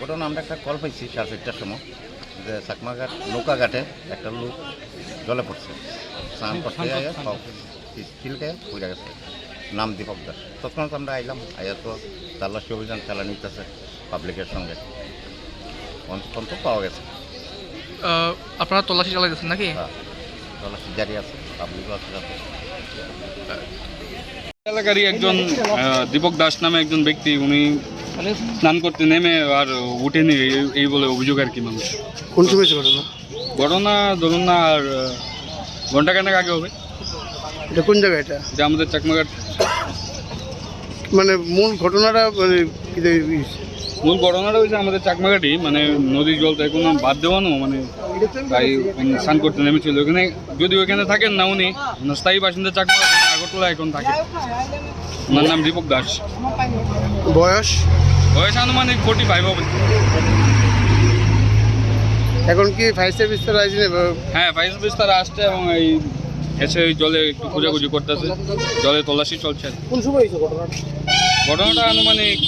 ঘটনা আমরা একটা কল পাইছি সাড়ে চারটার সময় যে চাকমাঘাট নৌকাঘাটে একটা লোক জলে পড়ছে। স্নান করতে সব পড়ে গেছে নাম দীপক দাস। তৎক্ষণাৎ আমরা আইলাম আয়া তো তাল্লাশি অভিযান চালানি নিতেছে পাবলিকের সঙ্গে। অন্তত পাওয়া গেছে। আপনারা তল্লাশি চালাইতেছেন নাকি? হ্যাঁ। তল্লাশি জারি আছে পাবলিকও আছে এলাকারই একজন দীপক দাস নামে একজন ব্যক্তি উনি স্নান করতে নেমে আর উঠেনি এই- এই বলে অভিযোগ আর কি মানুষ। কোন সময় ঘটনা? ঘটনা ধরুন না আর ঘণ্টা ঘন্টাখানেক আগে হবে। এটা কোন জায়গা এটা? যে আমাদের চাকমাঘাট। মানে মূল ঘটনাটা মানে কি মূল ঘটনাটা হয়েছে আমাদের চাকমাঘাটই মানে নদীর জল তো এখন বাদ দেওয়ানো মানে তাই স্নান করতে নেমেছিল। ওখানে যদি ওখানে থাকেন না উনি উনি স্থায়ী বাসিন্দা চাকমাঘাট উনি আগরতলা এখন থাকে। ওনার নাম দীপক দাস। বয়স? বয়স আনুমানিক ফোর্টি ফাইভ হবে। এখন কি ফায়ার সার্ভিস তারা বা- হ্যাঁ ফাইজ বিস্তার আসছে এবং এই এসে ওই জলে একটু খোঁজাখুঁজি করতেছে। জলে তল্লাশি চলছে। কোন সময় ঘটনাটা? ঘটনাটা আনুমানিক